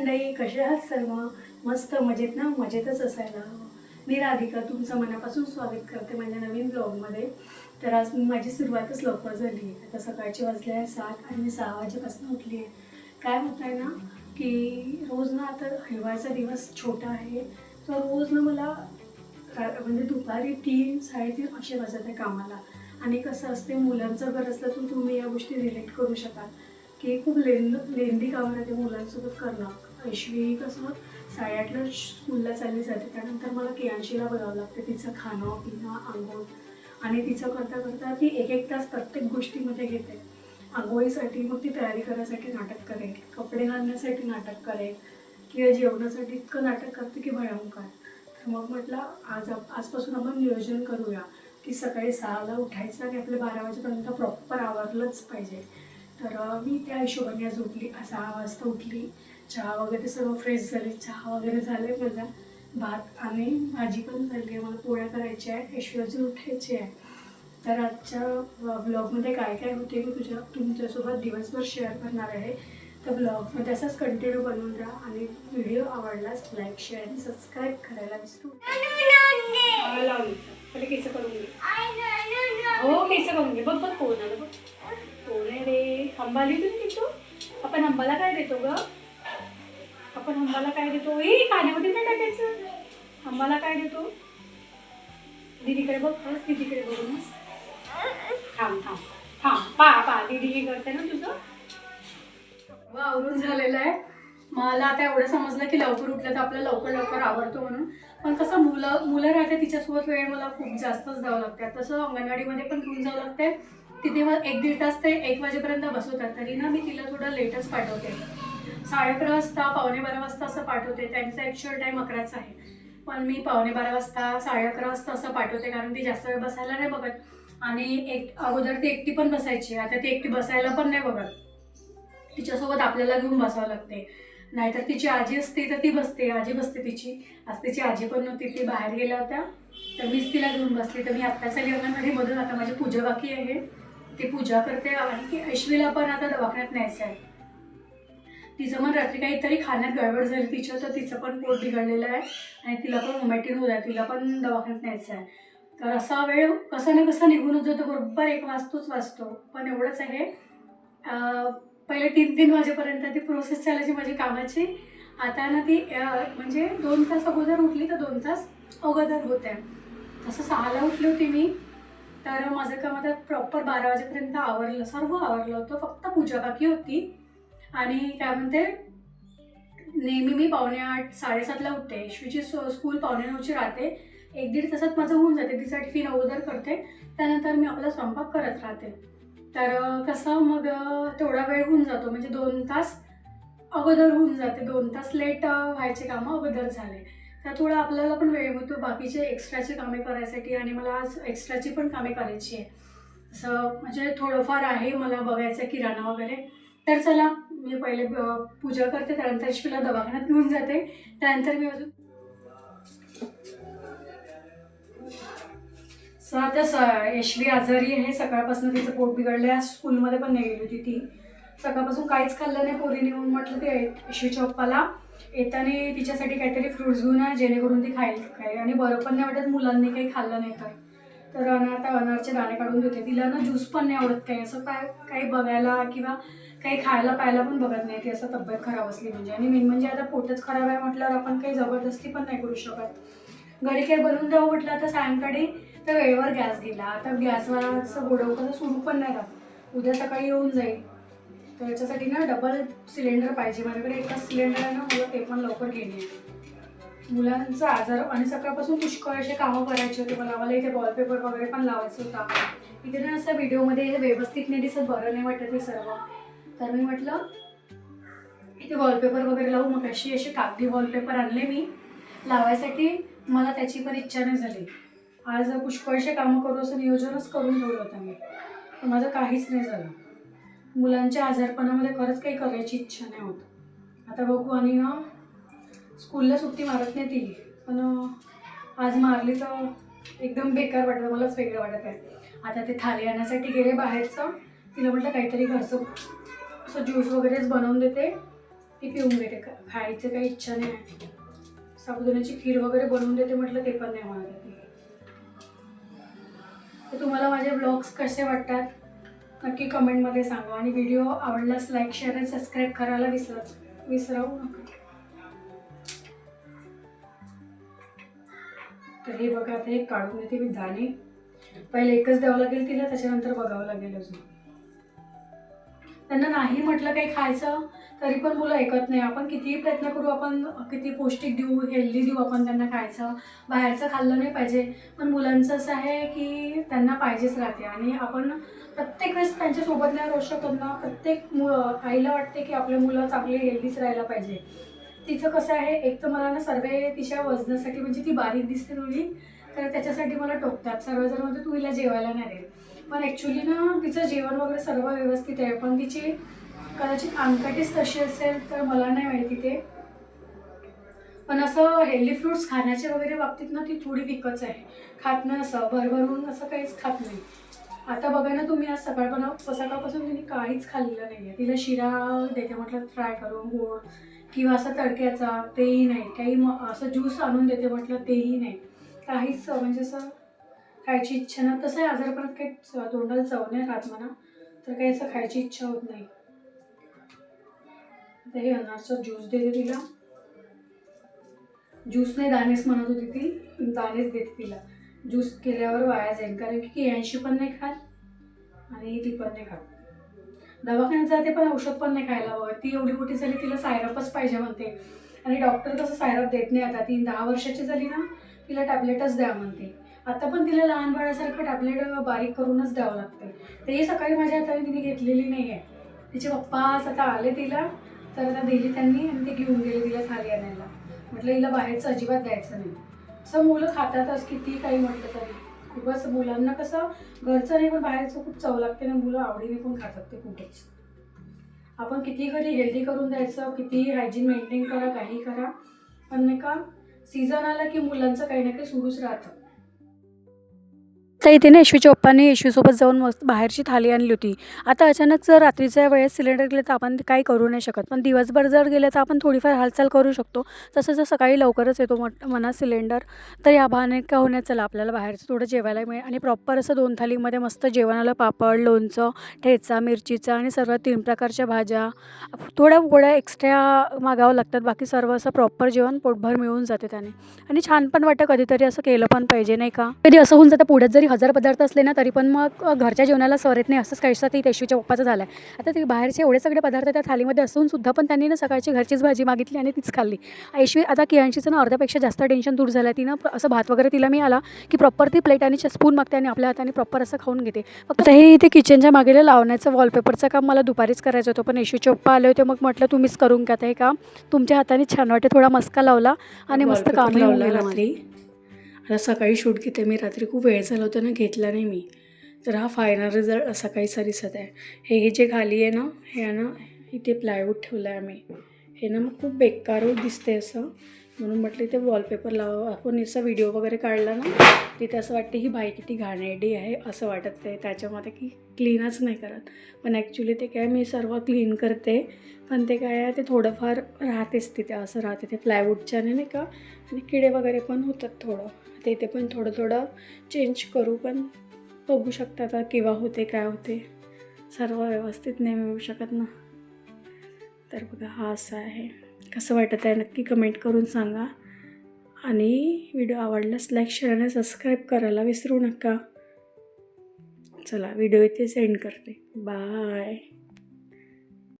मंडळी कसे आहात सर्व? मस्त मजेत ना? मजेतच असायला. हवं. मी राधिका तुमचं मनापासून स्वागत करते माझ्या नवीन ब्लॉगमध्ये. तर आज माझी सुरुवातच लवकर झाली आहे. आता सकाळची वाजले आहे सात आणि मी सहा वाजेपासून उठली आहे. काय होत आहे ना की रोज ना आता हिवाळ्याचा दिवस छोटा आहे. तर रोज ना मला म्हणजे दुपारी तीन साडेतीन असे वाजत आहे कामाला. आणि कसं असते मुलांचं घर असलं तर तुम्ही या गोष्टी रिलेट करू शकाल. की खूप लेंद लेंदी कामं राहते मुलांसोबत करणं. ऐशवी कसं साडेआठला स्कूलला चालली जाते. त्यानंतर मला कियांशीला बघावं लागतं. तिचं खाणं पिणं आंघोळ. आणि तिचं करता करता ती एक एक तास प्रत्येक गोष्टीमध्ये घेते. आंघोळीसाठी मग ती तयारी करायसाठी नाटक करेल. कपडे घालण्यासाठी नाटक करेल. किंवा जेवणासाठी इतकं नाटक करते की भयंकर. तर मग म्हटलं आज आप- आजपासून आपण नियोजन करूया की सकाळी सहाला उठायचं आणि आपल्या बारा वाजेपर्यंत प्रॉपर आवरलंच पाहिजे. तर मी त्या हिशोबाने आज उठली. सहा वाजता उठली. चहा वगैरे सर्व फ्रेश झाले. चहा वगैरे झाले माझा भात आणि भाजी पण झाली. आहे मला पोळ्या करायच्या आहे ऐश्वर्याची उठायची आहे तर आजच्या व्लॉगमध्ये काय काय होते मी तुझ्या तुमच्यासोबत दिवसभर शेअर करणार आहे. तर व्लॉगमध्ये असाच कंटिन्यू बनवून राहा आणि व्हिडिओ आवडलाच लाईक शेअर आणि सबस्क्राईब करायला विसरू पहिले केस करून घे. हो केस करून घे. बघ बघ कोण आलं बघ कोण आहे रे अंबाली तुम्ही देतो आपण अंबाला काय देतो ग? आपण अंबाला काय देतो? ए पाण्यामध्ये नाही टाकायचं. अंबाला काय देतो? दीदीकडे बघ खरंच दीदीकडे बघूनच थांब थांब. थांब पा पा. दीदी हे करते ना तुझं. आवरून झालेलं आहे. मला आता एवढं समजलं की लवकर उठलं तर आपलं लवकर लवकर आवडतो म्हणून. पण कसं मुलं मुलं राहते तिच्यासोबत वेळ मला खूप जास्तच द्यावं लागते तसं अंगणवाडीमध्ये पण घेऊन जावं लागते तिथे मग एक दीड तास ते एक वाजेपर्यंत बसवतात. तरी ना मी तिला थोडं लेटच पाठवते. साडे अकरा वाजता पावणे बारा वाजता असं पाठवते. त्यांचा ॲक्च्युअल टाईम अकराचा आहे. पण मी पावणे बारा वाजता साडे अकरा वाजता असं पाठवते कारण ती जास्त वेळ बसायला नाही बघत. आणि एक अगोदर ती एकटी पण बसायची. आता ती एकटी बसायला पण नाही बघत. तिच्यासोबत आपल्याला घेऊन बसावं लागते. नाहीतर तिची आजी असते तर ती बसते. आजी बसते तिची. आज तिची आजी पण नव्हती. ती बाहेर गेल्या होत्या. तर मीच तिला घेऊन बसली तर मी आत्ताच आली अंगणवाडी मधून आता माझी पूजा बाकी आहे. ती पूजा करते. आणि की ऐश्वीला पण आता दवाखान्यात न्यायचं आहे. तिचं पण रात्री काहीतरी खाण्यात गडबड झाली तिच्या तर तिचं पण पोट बिघडलेलं आहे आणि तिला पण वोमॅटिंग होत आहे तिला पण दवाखान्यात न्यायचं आहे. तर असा वेळ कसा ना कसा निघूनच जातो बरोबर एक वाजतोच वाजतो. पण एवढंच आहे. पहिले तीन तीन वाजेपर्यंत ती प्रोसेस चालायची माझी कामाची. आता ना ती म्हणजे दोन तास अगोदर उठली तर दोन तास अगोदर होत्या तसं सहाला उठली होती मी तर माझं काम आता प्रॉपर बारा वाजेपर्यंत आवरलं सर्व आवरलं होतं फक्त पूजा बाकी होती. आणि काय म्हणते नेहमी मी पावणे आठ साडेसातला उठते. यशवीची स्कूल पावणे नऊची राहते. एक दीड तासात माझं होऊन जाते. तिचा फी अगोदर करते. त्यानंतर मी आपला स्वयंपाक करत राहते. तर कसं मग तेवढा वेळ होऊन जातो. म्हणजे दोन तास अगोदर होऊन जाते. दोन तास लेट व्हायचे कामं अगोदर झाले. तर थोडं आपल्याला पण वेळ मिळतो. बाकीचे एक्स्ट्राचे कामे करायसाठी आणि मला आज एक्स्ट्राची पण कामे करायची आहे. असं म्हणजे थोडंफार आहे मला बघायचं किराणा वगैरे. तर चला मी पहिले पूजा करते त्यानंतर यशवीला दवाखान्यात घेऊन जाते. त्यानंतर मी अजून सो आता स यशवी आजारी आहे. सकाळपासून तिचं पोट बिघडलं आहे स्कूलमध्ये पण नाही गेली होती ती. सकाळपासून काहीच खाल्लं नाही पोरीने म्हणून म्हटलं ते यशवीच्या पप्पाला. येताना तिच्यासाठी काहीतरी फ्रुट्स घेऊन आहे जेणेकरून ती खाईल काय आणि बरं पण नाही वाटत मुलांनी काही खाल्लं नाही काय तर अनार आता अनारचे दाणे काढून देते. तिला ना ज्यूस पण नाही आवडत काही. असं काय काही बघायला किंवा काही खायला प्यायला पण बघत नाही. ती असं तब्येत खराब असली म्हणजे. आणि मेन म्हणजे आता पोटच खराब आहे म्हटल्यावर आपण काही जबरदस्ती पण नाही करू शकत. घरी काही बनवून द्यावं म्हटलं आता सायंकाळी तर वेळेवर गॅस गेला. आता गॅसवरचं गोडवकाचं सुरू पण नाही राहत. उद्या सकाळी येऊन जाईल. तर याच्यासाठी ना डबल सिलेंडर पाहिजे. माझ्याकडे एकच सिलेंडर आहे ना मला ते पण लवकर घेणे. मुलांचा आजार आणि सकाळपासून पुष्कळ असे कामं करायचे होते. मला मला इथे वॉलपेपर वगैरे पण लावायचं होता. इथे ना असं व्हिडिओमध्ये व्यवस्थित नाही दिसत. बरं नाही वाटत हे सर्व. तर मी म्हटलं इथे वॉलपेपर वगैरे लावू मग अशी असे कागदी वॉलपेपर आणले मी. लावायसाठी मला त्याची पण इच्छा नाही झाली. आज पुष्कळशे कामं करू असं नियोजनच करून ठेवलं होतं मी. पण माझं काहीच नाही झालं. मुलांच्या आजारपणामध्ये खरंच काही करायची इच्छा नाही होत. आता बघू आणि ना स्कूलला सुट्टी मारत नाही ती पण आज मारली तर एकदम बेकार वाटतं मलाच वेगळं वाटत आहे. आता ते थाली आणण्यासाठी गेले बाहेरचं तिला म्हटलं काहीतरी घरचं असं ज्यूस वगैरेच बनवून देते. ती पिऊन घेते. खायचं काही इच्छा नाही. आहे साबुदाण्याची खीर वगैरे बनवून देते म्हटलं ते पण नाही होणार तर तुम्हाला माझे ब्लॉग्स कसे वाटतात? नक्की कमेंटमध्ये सांगा. आणि व्हिडिओ आवडल्यास लाईक शेअर आणि सबस्क्राईब करायला विसर विसरवू नका. तर हे बघा आता हे काढून येते मी दाणे. पहिले एकच द्यावं लागेल तिला त्याच्यानंतर बघावं लागेल अजून. त्यांना नाही म्हटलं काही खायचं तरी पण मुलं ऐकत नाही. आपण कितीही प्रयत्न करू आपण किती पौष्टिक देऊ हेल्दी देऊ आपण त्यांना खायचं. बाहेरचं खाल्लं नाही पाहिजे. पण मुलांचं असं आहे की त्यांना पाहिजेच राहते. आणि आपण प्रत्येक वेळेस त्यांच्यासोबत नाही राहू शकत ना. प्रत्येक मु आईला वाटते की आपले मुलं चांगले हेल्दीच राहायला पाहिजे. तिचं कसं आहे एक तर मला ना सर्व तिच्या वजनासाठी म्हणजे ती बारीक दिसते मुली तर त्याच्यासाठी मला टोकतात. सर्वजण म्हणजे तू हिला जेवायला नाही दे पण ॲक्च्युली ना तिचं जेवण वगैरे सर्व व्यवस्थित आहे. पण तिची कदाचित अंगठीच तशी असेल तर मला नाही माहिती ते. पण असं हेल्दी फ्रुट्स खाण्याच्या वगैरे बाबतीत ना ती थोडी विकच आहे. खात नाही असं भरभरून असं काहीच खात नाही. आता बघा ना तुम्ही आज सकाळपण सकाळपासून तिने काहीच खाल्लेलं नाही आहे तिला शिरा देते म्हटलं फ्राय करून गोड. किंवा असं तडक्याचा तेही नाही. काही म असं ज्यूस आणून देते म्हटलं तेही नाही. काहीच म्हणजे असं खायची इच्छा नाही. तसं आजारपणात काही तोंडाला चव नाही राहत म्हणा तर काही असं खायची इच्छा होत नाही. आता हे अनारचा ज्यूस देते तिला. ज्यूस नाही दाणेच म्हणत होती ती. दाणेच देते तिला. ज्यूस केल्यावर वाया जाईल कारण की कियांशी पण नाही खात आणि ती पण नाही खात. दवाखान्यात जाते पण औषध पण नाही खायला बघत ती एवढी मोठी झाली तिला सायरपच पाहिजे म्हणते. आणि डॉक्टर कसं सायरप देत नाही आता. ती दहा वर्षाची झाली ना तिला टॅबलेटच द्या म्हणते. आता पण तिला लहान बाळासारखं टॅबलेट बारीक करूनच द्यावं लागते. तेही सकाळी माझ्या हाताने तिने घेतलेली नाही आहे तिचे पप्पा आज आता आले तिला तर आता दिली त्यांनी आणि ते घेऊन गेले तिला खाली आणायला. म्हटलं हिला बाहेरचं अजिबात द्यायचं नाही. असं मुलं खातातच किती काही म्हटलं तरी. खूपच मुलांना कसं घरचं नाही पण बाहेरचं खूप चव लागते ना मुलं आवडीने पण खातात ते खूपच आपण किती घरी हेल्दी करून द्यायचं किती हायजीन मेंटेन करा काही करा पण नाही का सीझन आला की मुलांचं काही ना काही सुरूच राहतं. तर इथे ना यशवीच्या पप्पाने यशवीसोबत जाऊन मस्त बाहेरची थाली आणली होती. आता अचानक जर रात्रीच्या वेळेस सिलेंडर गेलं तर आपण काही करू नाही शकत. पण दिवसभर जर गेलं तर आपण थोडीफार हालचाल करू शकतो. तसं जर सकाळी लवकरच येतो म्हट म्हणा सिलेंडर तर या बहाने का होण्यात चला आपल्याला बाहेरचं थोडं जेवायला मिळेल. आणि प्रॉपर असं दोन थालीमध्ये मस्त जेवणाला पापड लोणचं ठेचा मिरचीचा आणि सर्व तीन प्रकारच्या भाज्या थोड्या गोळ्या एक्स्ट्रा मागावं लागतात. बाकी सर्व असं प्रॉपर जेवण पोटभर मिळून जाते त्याने. आणि छान पण वाटतं कधीतरी असं केलं पण पाहिजे नाही का? कधी असं होऊन जातं पुढ्यात जरी हजार पदार्थ असले ना तरी पण मग घरच्या जेवणाला सर येत नाही असंच काहीसं ते तेशवीच्या पप्पाचं झालं आहे आता ते बाहेरचे एवढे सगळे पदार्थ त्या थालीमध्ये असून सुद्धा पण त्यांनी ना सकाळची घरचीच भाजी मागितली आणि तीच खाल्ली. ऐशवी आता कियांशीचं ना अर्ध्यापेक्षा जास्त टेन्शन दूर झालं आहे तिनं असं भात वगैरे तिला मी आला की प्रॉपर ती प्लेट आणि स्पून मागते आणि आपल्या हाताने प्रॉपर असं खाऊन घेते. फक्त हे इथे किचनच्या मागेला लावण्याचं वॉलपेपरचं काम मला दुपारीच करायचं होतं पण येशूचे पप्पा आले होते मग म्हटलं तुम्हीच करून घ्या ते काम. तुमच्या हाताने छान वाटते थोडा मस्का लावला आणि मस्त कामही लावला लावलं आता सकाळी शूट घेते. मी रात्री खूप वेळ झाला होता ना घेतला नाही मी. तर हा फायनल रिझल्ट असा काहीसा दिसत आहे. हे हे जे खाली आहे ना हे आहे ना इथे प्लायवूड ठेवलं आहे आम्ही. हे ना मग खूप बेकार दिसते असं. म्हणून म्हटलं इथे वॉलपेपर लावा आपण असा व्हिडिओ वगैरे काढला ना तिथे असं वाटते ही बाई किती घाणेरडी आहे असं वाटत आहे त्याच्यामध्ये की क्लीनच नाही करत. पण ॲक्च्युली ते काय मी सर्व क्लीन करते. पण ते काय आहे ते थोडंफार राहतेच तिथे. असं राहते ते प्लायवूडच्याने नाही का? आणि किडे वगैरे पण होतात थोडं. ते ते पण थोडं थोडं चेंज करू पण बघू शकता आता केव्हा होते काय होते. सर्व व्यवस्थित नाही मिळू शकत ना. तर बघा हा असा आहे. कसं वाटत आहे नक्की कमेंट करून सांगा. आणि व्हिडिओ आवडल्यास लाईक शेअर आणि सबस्क्राईब करायला विसरू नका. चला व्हिडिओ इथे सेंड करते. बाय